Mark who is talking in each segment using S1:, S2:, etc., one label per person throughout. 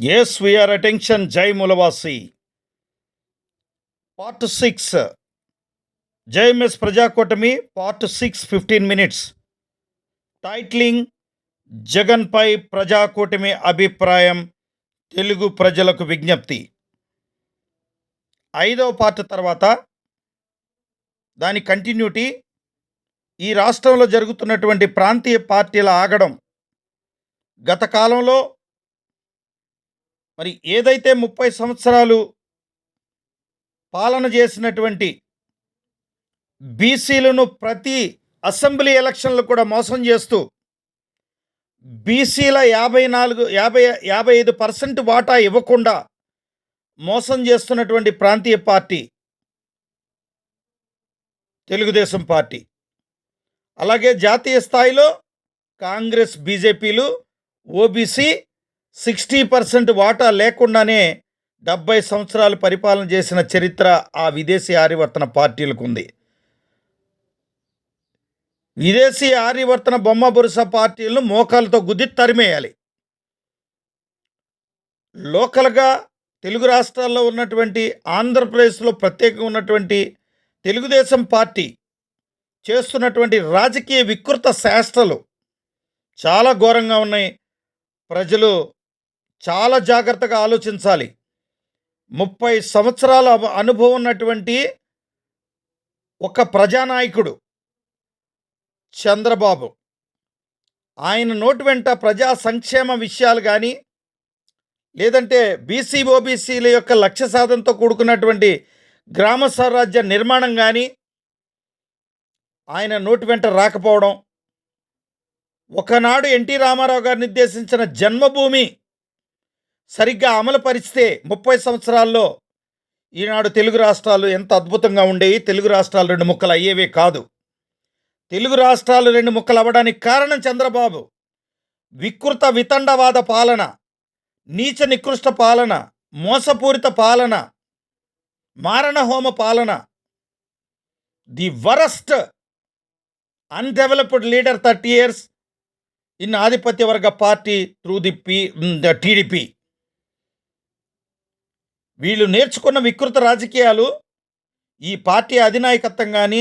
S1: Yes we attention జై Jai part six 6. Jai Miss Prajakotami, Part 6, 15 minutes. Titling జగన్పై ప్రజాకూటమి అభిప్రాయం తెలుగు ప్రజలకు విజ్ఞప్తి ఐదవ పార్ట్ తర్వాత దాని కంటిన్యూటీ ఈ రాష్ట్రంలో జరుగుతున్నటువంటి ప్రాంతీయ పార్టీల ఆగడం గత కాలంలో మరి ఏదైతే ముప్పై సంవత్సరాలు పాలన చేసినటువంటి బీసీలను ప్రతి అసెంబ్లీ ఎలక్షన్లు కూడా మోసం చేస్తూ బీసీల యాభై నాలుగు యాభై యాభై ఐదు పర్సెంట్ వాటా ఇవ్వకుండా మోసం చేస్తున్నటువంటి ప్రాంతీయ పార్టీ తెలుగుదేశం పార్టీ. అలాగే జాతీయ స్థాయిలో కాంగ్రెస్ బీజేపీలు ఓబీసీ సిక్స్టీ పర్సెంట్ వాటా లేకుండానే డెబ్బై సంవత్సరాలు పరిపాలన చేసిన చరిత్ర ఆ విదేశీ ఆర్యవర్తన పార్టీలకు ఉంది విదేశీ ఆర్యవర్తన బొమ్మ బొరుస పార్టీలను మోకాలతో గుద్ది తరిమేయాలి. లోకల్గా తెలుగు రాష్ట్రాల్లో ఉన్నటువంటి ఆంధ్రప్రదేశ్లో ప్రత్యేకంగా ఉన్నటువంటి తెలుగుదేశం పార్టీ చేస్తున్నటువంటి రాజకీయ వికృత శాస్త్రలు చాలా ఘోరంగా ఉన్నాయి. ప్రజలు చాలా జాగ్రత్తగా ఆలోచించాలి. ముప్పై సంవత్సరాల అనుభవం ఉన్నటువంటి ఒక ప్రజానాయకుడు చంద్రబాబు. ఆయన నోటి వెంట ప్రజా సంక్షేమ విషయాలు కానీ లేదంటే బీసీ ఓబీసీల యొక్క లక్ష్య సాధనతో కూడుకున్నటువంటి గ్రామ స్వరాజ్య నిర్మాణం కానీ ఆయన నోటి వెంట రాకపోవడం ఒకనాడు ఎన్టీ రామారావు గారు నిర్దేశించిన జన్మభూమి సరిగ్గా అమలు పరిస్తే ముప్పై సంవత్సరాల్లో ఈనాడు తెలుగు రాష్ట్రాలు ఎంత అద్భుతంగా ఉండేవి. తెలుగు రాష్ట్రాలు రెండు ముక్కలు అయ్యేవే కాదు. తెలుగు రాష్ట్రాలు రెండు ముక్కలు అవ్వడానికి కారణం చంద్రబాబు. వికృత వితండవాద పాలన నీచ నికృష్ట పాలన మోసపూరిత పాలన మారణహోమ పాలన. The worst undeveloped leader thirty years in ఆధిపత్య వర్గ party through the P TDP. వీళ్ళు నేర్చుకున్న వికృత రాజకీయాలు ఈ పార్టీ అధినాయకత్వం కానీ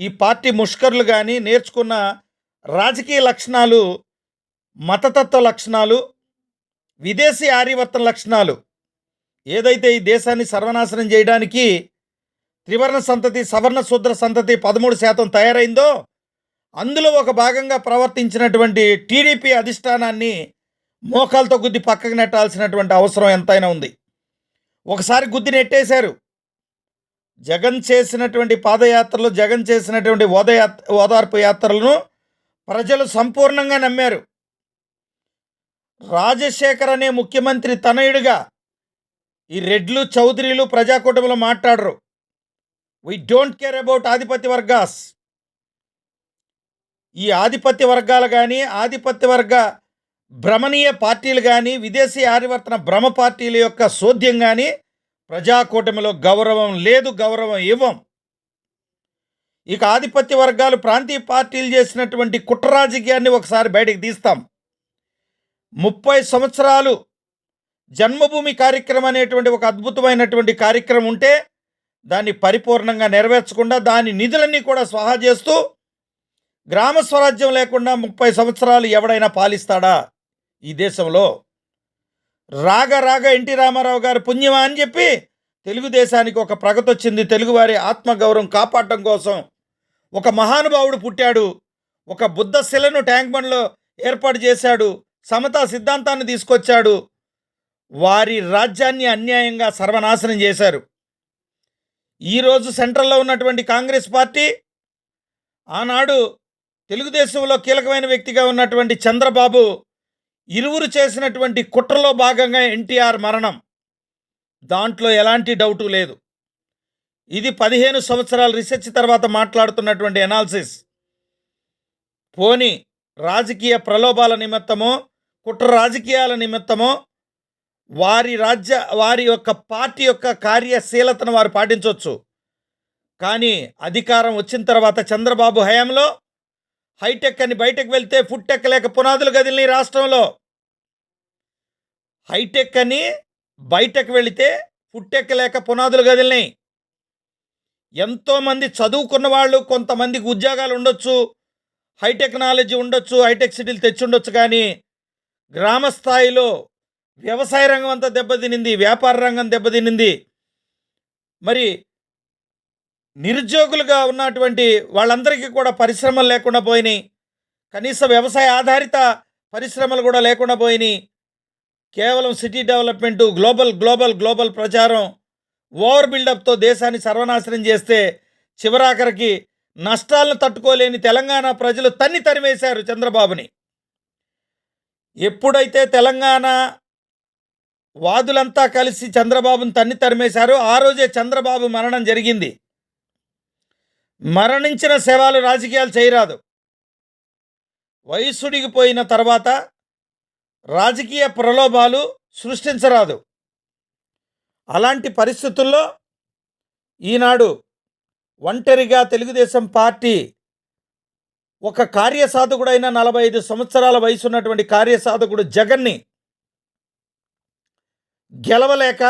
S1: ఈ పార్టీ ముష్కర్లు కానీ నేర్చుకున్న రాజకీయ లక్షణాలు మతతత్వ లక్షణాలు విదేశీ ఆర్యవర్తన లక్షణాలు. ఏదైతే ఈ దేశాన్ని సర్వనాశనం చేయడానికి త్రివర్ణ సంతతి సవర్ణ శూద్ర సంతతి పదమూడు శాతం తయారైందో అందులో ఒక భాగంగా ప్రవర్తించినటువంటి టీడీపీ అధిష్టానాన్ని మోకాలతో గుద్ది పక్కకు నెట్టాల్సినటువంటి అవసరం ఎంతైనా ఉంది. ఒకసారి గుద్ది నెట్టేశారు. జగన్ చేసినటువంటి పాదయాత్రలు జగన్ చేసినటువంటి ఓదయాత్ర ఓదార్పు యాత్రలను ప్రజలు సంపూర్ణంగా నమ్మారు. రాజశేఖర్ అనే ముఖ్యమంత్రి తనయుడిగా ఈ రెడ్లు చౌదరీలు ప్రజాకూటమిలో మాట్లాడరు. వీ డోంట్ కేర్ అబౌట్ ఆధిపత్య వర్గాస్. ఈ ఆధిపత్య వర్గాలు కానీ ఆధిపత్య వర్గ భ్రమణీయ పార్టీలు కానీ విదేశీ ఆర్యవర్తన భ్రమ పార్టీల యొక్క సోద్యం కానీ ప్రజాకూటమిలో గౌరవం లేదు గౌరవం ఇవ్వం. ఇక ఆధిపత్య వర్గాలు ప్రాంతీయ పార్టీలు చేసినటువంటి కుట్ర రాజకీయాన్ని ఒకసారి బయటకు తీస్తాం. ముప్పై సంవత్సరాలు జన్మభూమి కార్యక్రమం అనేటువంటి ఒక అద్భుతమైనటువంటి కార్యక్రమం ఉంటే దాన్ని పరిపూర్ణంగా నెరవేర్చకుండా దాని నిధులన్నీ కూడా స్వాహా చేస్తూ గ్రామ స్వరాజ్యం లేకుండా ముప్పై సంవత్సరాలు ఎవడైనా పాలిస్తాడా? ఈ దేశంలో రాగ రాగ ఎన్టీ రామారావు గారు పుణ్యమా అని చెప్పి తెలుగుదేశానికి ఒక ప్రగతి వచ్చింది. తెలుగువారి ఆత్మగౌరవం కాపాడటం కోసం ఒక మహానుభావుడు పుట్టాడు. ఒక బుద్ధ శిలను ట్యాంక్ బండ్లో ఏర్పాటు చేశాడు. సమతా సిద్ధాంతాన్ని తీసుకొచ్చాడు. వారి రాజ్యాన్ని అన్యాయంగా సర్వనాశనం చేశారు. ఈరోజు సెంట్రల్లో ఉన్నటువంటి కాంగ్రెస్ పార్టీ ఆనాడు తెలుగుదేశంలో కీలకమైన వ్యక్తిగా ఉన్నటువంటి చంద్రబాబు ఇరువురు చేసినటువంటి కుట్రలో భాగంగా ఎన్టీఆర్ మరణం. దాంట్లో ఎలాంటి డౌటు లేదు. ఇది పదిహేను సంవత్సరాల రీసెర్చ్ తర్వాత మాట్లాడుతున్నటువంటి ఎనాలిసిస్ పోని రాజకీయ ప్రలోభాల నిమిత్తమో కుట్ర రాజకీయాల నిమిత్తమో వారి రాజ్య వారి యొక్క పార్టీ యొక్క కార్యశీలతను వారు పాటించవచ్చు కానీ అధికారం వచ్చిన తర్వాత చంద్రబాబు హయాంలో హైటెక్ అని బయటకు వెళ్తే ఫుడ్ టెక్ లేక పునాదులు కదిలినాయి రాష్ట్రంలో. హైటెక్ అని బయటకు వెళితే పుట్టెక్కలేక పునాదులు కదిలినాయి ఎంతోమంది చదువుకున్న వాళ్ళు కొంతమందికి ఉద్యోగాలు ఉండొచ్చు హైటెక్ నాలెడ్జ్ ఉండొచ్చు హైటెక్ సిటీలు తెచ్చుండొచ్చు కానీ గ్రామ స్థాయిలో వ్యవసాయ రంగం అంతా దెబ్బతినింది వ్యాపార రంగం దెబ్బతినింది. మరి నిరుద్యోగులుగా ఉన్నటువంటి వాళ్ళందరికీ కూడా పరిశ్రమలు లేకుండా పోయినాయి. కనీస వ్యవసాయ ఆధారిత పరిశ్రమలు కూడా లేకుండా పోయినాయి. కేవలం city development global global global ప్రచారం ఓవర్ బిల్డప్తో దేశాన్ని సర్వనాశనం చేస్తే చివరాఖరికి నష్టాలను తట్టుకోలేని తెలంగాణ ప్రజలు తన్ని తరిమేశారు చంద్రబాబుని. ఎప్పుడైతే తెలంగాణ వాదులంతా కలిసి చంద్రబాబును తన్ని తరిమేశారో ఆ రోజే చంద్రబాబు మరణం జరిగింది. మరణించిన శవాలు రాజకీయాలు చేయరాదు. వయస్సుడిగిపోయిన తర్వాత రాజకీయ ప్రలోభాలు సృష్టించరాదు. అలాంటి పరిస్థితుల్లో ఈనాడు ఒంటరిగా తెలుగుదేశం పార్టీ ఒక కార్యసాధకుడైన నలభై ఐదు సంవత్సరాల వయసు ఉన్నటువంటి కార్యసాధకుడు జగన్ని గెలవలేక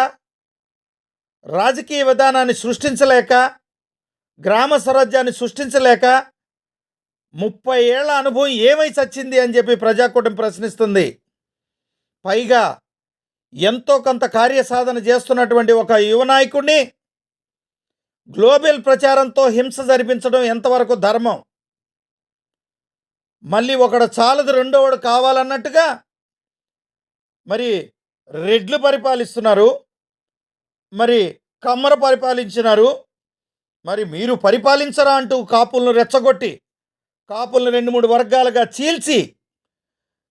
S1: రాజకీయ విధానాన్ని సృష్టించలేక గ్రామ స్వరాజ్యాన్ని సృష్టించలేక ముప్పై ఏళ్ళ అనుభవం ఏమై చచ్చింది అని చెప్పి ప్రజాకూటమి ప్రశ్నిస్తుంది. పైగా ఎంతో కొంత కార్యసాధన చేస్తున్నటువంటి ఒక యువ నాయకుడిని గ్లోబల్ ప్రచారంతో హింస జరిపించడం ఎంతవరకు ధర్మం? మళ్ళీ ఒకడు చాలదు రెండోవాడు కావాలన్నట్టుగా మరి రెడ్లు పరిపాలిస్తున్నారు. మరి కమ్మర పరిపాలించినారు. మరి మీరు పరిపాలించరా అంటూ కాపులను రెచ్చగొట్టి కాపులను రెండు మూడు వర్గాలుగా చీల్చి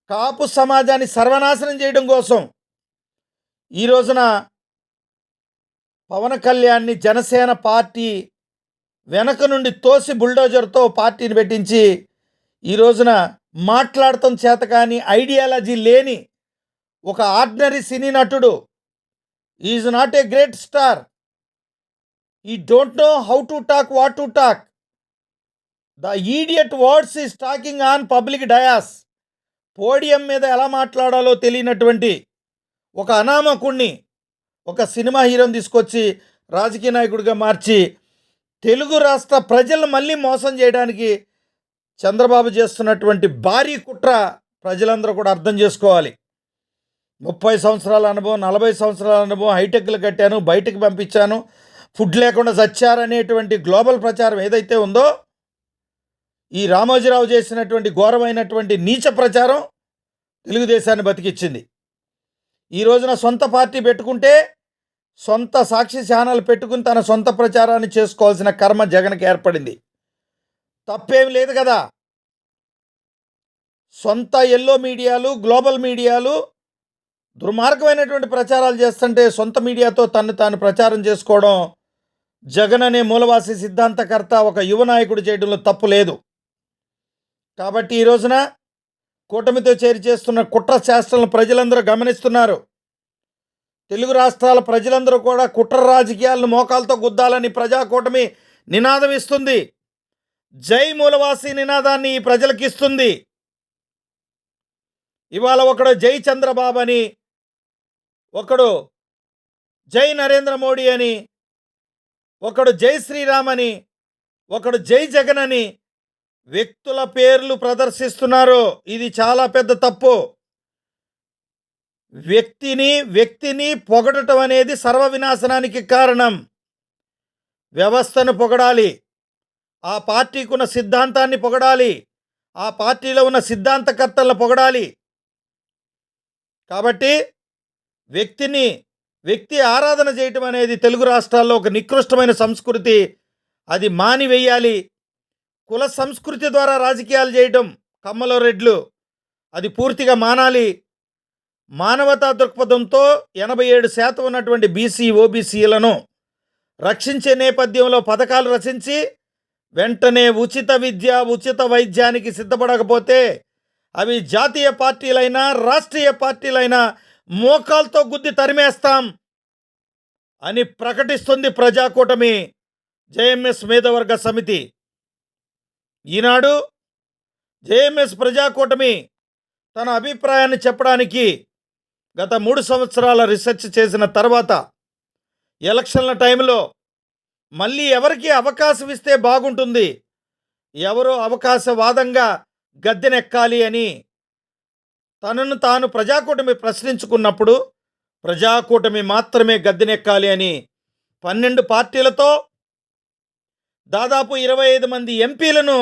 S1: కాపు సమాజాన్ని సర్వనాశనం చేయడం కోసం ఈ రోజున పవన్ కళ్యాణ్ని జనసేన పార్టీ వెనక నుండి తోసి బుల్డోజర్తో పార్టీని పెట్టించి ఈ రోజున మాట్లాడటం చేత కానీ ఐడియాలజీ లేని ఒక ఆర్డినరీ సినీ నటుడు is not a great star. He don't know how to talk what to talk the idiot words is talking on public dais podium మీద ఎలా మాట్లాడాలో తెలియనటువంటి ఒక అనామకుణ్ణి ఒక సినిమా హీరోని తీసుకొచ్చి రాజకీయ నాయకుడిగా మార్చి తెలుగు రాష్ట్ర ప్రజలను మళ్ళీ మోసం చేయడానికి చంద్రబాబు చేస్తున్నటువంటి భారీ కుట్ర ప్రజలందరూ కూడా అర్థం చేసుకోవాలి. ముప్పై సంవత్సరాల అనుభవం నలభై సంవత్సరాల అనుభవం హైటెక్లు కట్టాను బయటకు పంపించాను ఫుడ్ లేకుండా చచ్చారనేటువంటి గ్లోబల్ ప్రచారం ఏదైతే ఉందో ఈ రామోజీరావు చేసినటువంటి ఘోరమైనటువంటి నీచ ప్రచారం తెలుగుదేశాన్ని బతికిచ్చింది. ఈ రోజున సొంత పార్టీ పెట్టుకుంటే సొంత సాక్షి ఛానల్ పెట్టుకుని తన సొంత ప్రచారాన్ని చేసుకోవాల్సిన కర్మ జగన్కి ఏర్పడింది. తప్పేం లేదు కదా! సొంత ఎల్లో మీడియాలు గ్లోబల్ మీడియాలు దుర్మార్గమైనటువంటి ప్రచారాలు చేస్తుంటే సొంత మీడియాతో తను తాను ప్రచారం చేసుకోవడం జగన్ అనే మూలవాసి సిద్ధాంతకర్త ఒక యువ నాయకుడు చేయడంలో తప్పు లేదు. కాబట్టి ఈ రోజున కూటమితో చేరి చేస్తున్న కుట్ర చేష్టలను ప్రజలందరూ గమనిస్తున్నారు. తెలుగు రాష్ట్రాల ప్రజలందరూ కూడా కుట్ర రాజకీయాలను మోకాలతో గుద్దాలని ప్రజాకూటమి నినాదం ఇస్తుంది. జై మూలవాసి నినాదాన్ని ఈ ప్రజలకు ఇస్తుంది. ఇవాళ ఒకడు జై చంద్రబాబు అని ఒకడు జై నరేంద్ర మోడీ అని ఒకడు జై శ్రీరామ్ అని ఒకడు జై జగన్ అని వ్యక్తుల పేర్లు ప్రదర్శిస్తున్నారు. ఇది చాలా పెద్ద తప్పు. వ్యక్తిని వ్యక్తిని పొగడటం అనేది సర్వ వినాశనానికి కారణం. వ్యవస్థను పొగడాలి. ఆ పార్టీకి ఉన్న సిద్ధాంతాన్ని పొగడాలి. ఆ పార్టీలో ఉన్న సిద్ధాంతకర్తలను పొగడాలి. కాబట్టి వ్యక్తిని వ్యక్తి ఆరాధన చేయటం అనేది తెలుగు రాష్ట్రాల్లో ఒక నికృష్టమైన సంస్కృతి. అది మానివేయాలి. కుల సంస్కృతి ద్వారా రాజకీయాలు చేయటం కమ్మలో రెడ్లు. అది పూర్తిగా మానాలి. మానవతా దృక్పథంతో ఎనభై ఏడు శాతం ఉన్నటువంటి బీసీ ఓబీసీలను రక్షించే నేపథ్యంలో పథకాలు రచించి వెంటనే ఉచిత విద్య ఉచిత వైద్యానికి సిద్ధపడకపోతే అవి జాతీయ పార్టీలైనా రాష్ట్రీయ పార్టీలైనా మోకాలతో గుద్ది తరిమేస్తాం అని ప్రకటిస్తుంది ప్రజాకూటమి జేఎంఎస్ మేధవర్గ సమితి. ఈనాడు జేఎంఎస్ ప్రజాకూటమి తన అభిప్రాయాన్ని చెప్పడానికి గత మూడు సంవత్సరాల రీసెర్చ్ చేసిన తర్వాత ఎలక్షన్ల టైంలో మళ్ళీ ఎవరికి అవకాశం ఇస్తే బాగుంటుంది ఎవరో అవకాశవాదంగా గద్దెనెక్కాలి అని తనను తాను ప్రజాకూటమి ప్రశ్నించుకున్నప్పుడు ప్రజాకూటమి మాత్రమే గద్దెనెక్కాలి అని పన్నెండు పార్టీలతో దాదాపు ఇరవై ఐదు మంది ఎంపీలను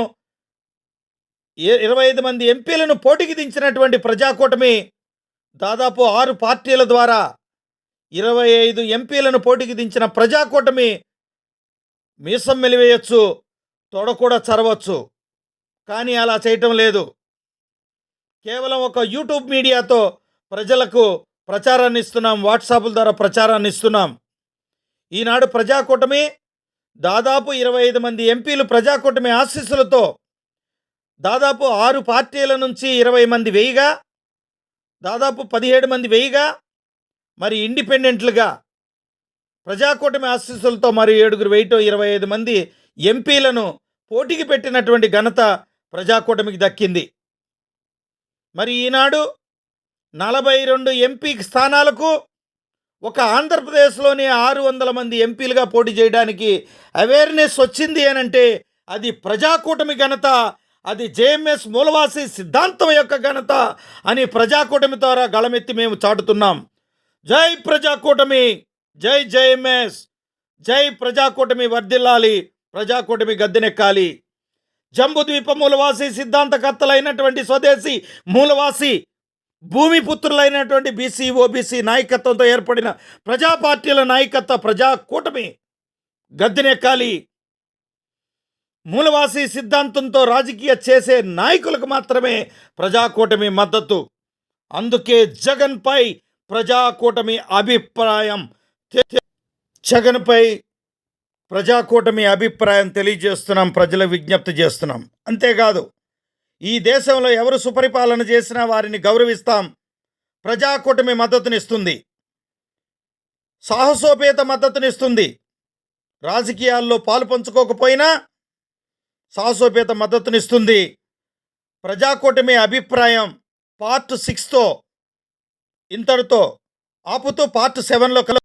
S1: ఇరవై ఐదు మంది ఎంపీలను పోటీకి దించినటువంటి ప్రజాకూటమి దాదాపు ఆరు పార్టీల ద్వారా ఇరవై ఐదు ఎంపీలను పోటీకి దించిన ప్రజాకూటమి మీసం మెలివేయచ్చు తొడ కూడా చరవచ్చు. కానీ అలా చేయటం లేదు. కేవలం ఒక యూట్యూబ్ మీడియాతో ప్రజలకు ప్రచారాన్ని ఇస్తున్నాం వాట్సాప్ల ద్వారా ప్రచారాన్ని ఇస్తున్నాం. ఈనాడు ప్రజాకూటమి దాదాపు ఇరవై ఐదు మంది ఎంపీలు ప్రజాకూటమి ఆశీస్సులతో దాదాపు ఆరు పార్టీల నుంచి ఇరవై మంది వెయ్యిగా దాదాపు పదిహేడు మంది వెయ్యిగా మరి ఇండిపెండెంట్లుగా ప్రజాకూటమి ఆశీస్సులతో మరి ఏడుగురు వెయ్యటం ఇరవై ఐదు మంది ఎంపీలను పోటీకి పెట్టినటువంటి ఘనత ప్రజాకూటమికి దక్కింది. మరి ఈనాడు నలభై రెండు ఎంపీ స్థానాలకు ఒక ఆంధ్రప్రదేశ్లోని ఆరు వందల మంది ఎంపీలుగా పోటీ చేయడానికి అవేర్నెస్ వచ్చింది అని అంటే అది ప్రజాకూటమి ఘనత అది జేఎంఎస్ మూలవాసి సిద్ధాంతం యొక్క ఘనత అని ప్రజాకూటమి ద్వారా గళమెత్తి మేము చాటుతున్నాం. జై ప్రజాకూటమి జై జేఎంఎస్ జై ప్రజాకూటమి వర్ధిల్లాలి ప్రజాకూటమి గద్దెనెక్కాలి. జంబుద్వీప మూలవాసి సిద్ధాంతకర్తలైనటువంటి స్వదేశీ మూలవాసి భూమి పుత్రులైనటువంటి బీసీ ఓబీసీ నాయకత్వంతో ఏర్పడిన ప్రజా పార్టీల నాయకత్వ ప్రజా కూటమి గద్దెనెక్కాలి. మూలవాసి సిద్ధాంతంతో రాజకీయ చేసే నాయకులకు మాత్రమే ప్రజాకూటమి మద్దతు. అందుకే జగన్పై ప్రజాకూటమి అభిప్రాయం. జగన్పై ప్రజాకూటమి అభిప్రాయం తెలియజేస్తున్నాం ప్రజల విజ్ఞప్తి చేస్తున్నాం. అంతేకాదు ఈ దేశంలో ఎవరు సుపరిపాలన చేసినా వారిని గౌరవిస్తాం. ప్రజాకూటమి మద్దతునిస్తుంది. సాహసోపేత మద్దతునిస్తుంది. రాజకీయాల్లో పాలు పంచుకోకపోయినా సాహసోపేత మద్దతునిస్తుంది. ప్రజాకూటమి అభిప్రాయం పార్ట్ సిక్స్తో ఇంతటితో ఆపుతూ పార్ట్ సెవెన్లో కలు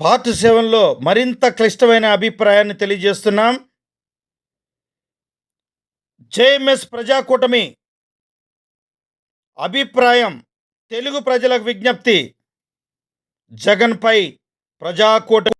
S1: పార్ట్ సెవెన్లో మరింత క్లిష్టమైన అభిప్రాయాన్ని తెలియజేస్తున్నాం. జేఎంఎస్ ప్రజాకూటమి అభిప్రాయం తెలుగు ప్రజలకు విజ్ఞప్తి. జగన్పై ప్రజాకూటమి